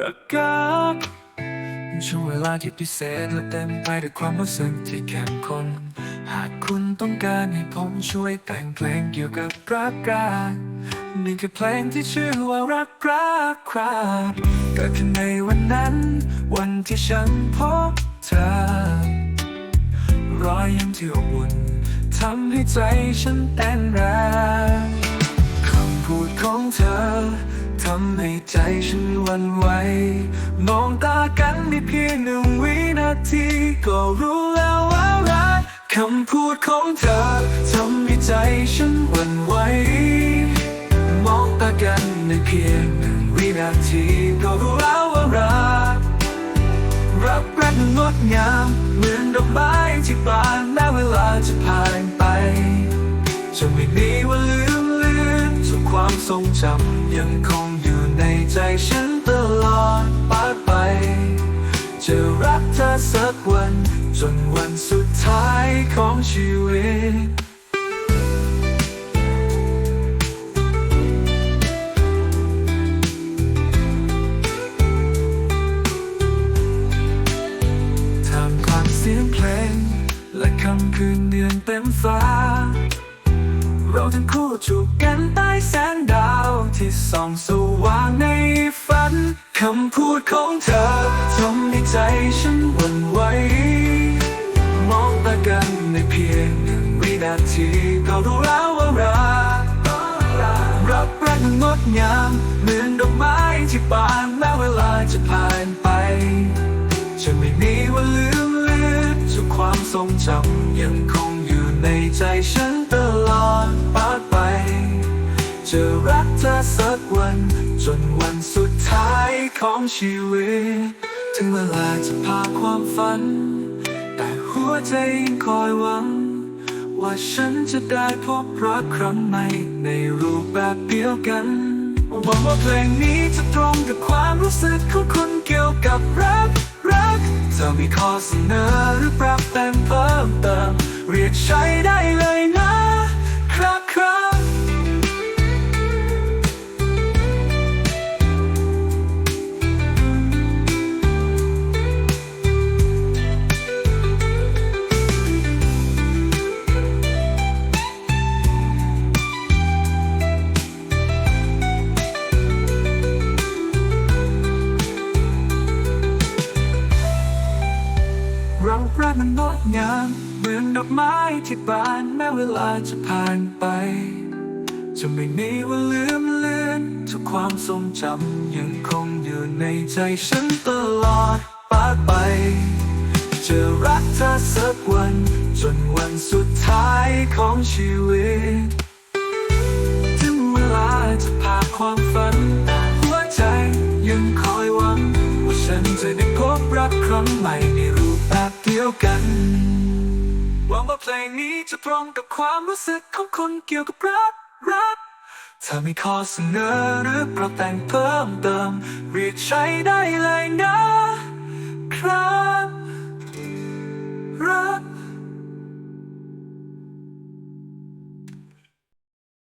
รักกันช่วงเวลาที่พิเศษและเต็มไปด้วยความรู้สึกที่เข้มข้นหากคุณต้องการให้ผมช่วยแต่งเพลงเกี่ยวกับรักกันนี่คือเพลงที่ชื่อว่ารักรักครับเกิดขึ้นในวันนั้น วันที่ฉันพบเธอ รอยยิ้มที่อบอุ่นทำให้ใจฉันเต้นแรงคำ พูดของเธอทำให้ใจฉันวันไหว มองตากันในเพียงหนึ่งวินาที ก็รู้แล้วว่ารักคำพูดของเธอทำให้ใจฉันวันไหว มองตากันในเพียงหนึ่งวินาทีก็รู้แล้วว่ารักรักแรกงดงามเหมือนดอกไม้ที่บานแม้เวลาจะผ่านไปจะไม่มีวันลืม ความทรงจำยังคงอยู่ในใจฉันตลอดไปไป จะรักเธอสักวัน จนวันสุดท้ายของชีวิตท่ามกลางเสียงเพลง และคำคืนเดือนเต็มฟ้า เราทั้งคู่จูบกัน ส่องสว่างในฝัน คำพูดของเธอทำให้ใจฉันหวั่นไหว มองตากันในเพียงหนึ่งวินาทีก็รู้แล้วว่ารักรักแรกมันงดงามเหมือนดอกไม้ที่บานแม้เวลาจะผ่านไป จะไม่มีวันลืมเลือนทุกความทรงจำยังคงอยู่ในใจฉันตลอดไป จะรักเธอสักวัน จนวันสุดท้ายของชีวิต ถึงเวลาจะพาความฝัน แต่หัวใจยังคอยหวัง ว่าฉันจะได้พบรักครั้งใหม่ในรูปแบบเดียวกันหวังว่าเพลงนี้จะตรงกับความรู้สึกของคุณเกี่ยวกับรักรักเธอมีข้อเสนอหรือปรับแต่งเพิ่มเติมเรียกใช้ได้เลยนะารักมันงดงามเหมือนดอกไม้ที่บานแม้เวลาจะผ่านไป จะไม่มีวันลืมเลือนทุกความทรงจำยังคงอยู่ในใจฉันตลอดไปไป จะรักเธอสักวัน จนวันสุดท้ายของชีวิต ถึงเวลาจะพาความฝันต่หัวใจยังคอยหวัง ว่าฉันจะได้พบรักครั้งใหม่ ยวกันหวังว่าเพลงนี้จะตรงกับความรู้สึกของคนเกี่ยวกับรักรักถ้ามีข้อเสนอหรือปรับแต่งเพิ่มเติมเรียกใช้ได้เลยนะครับ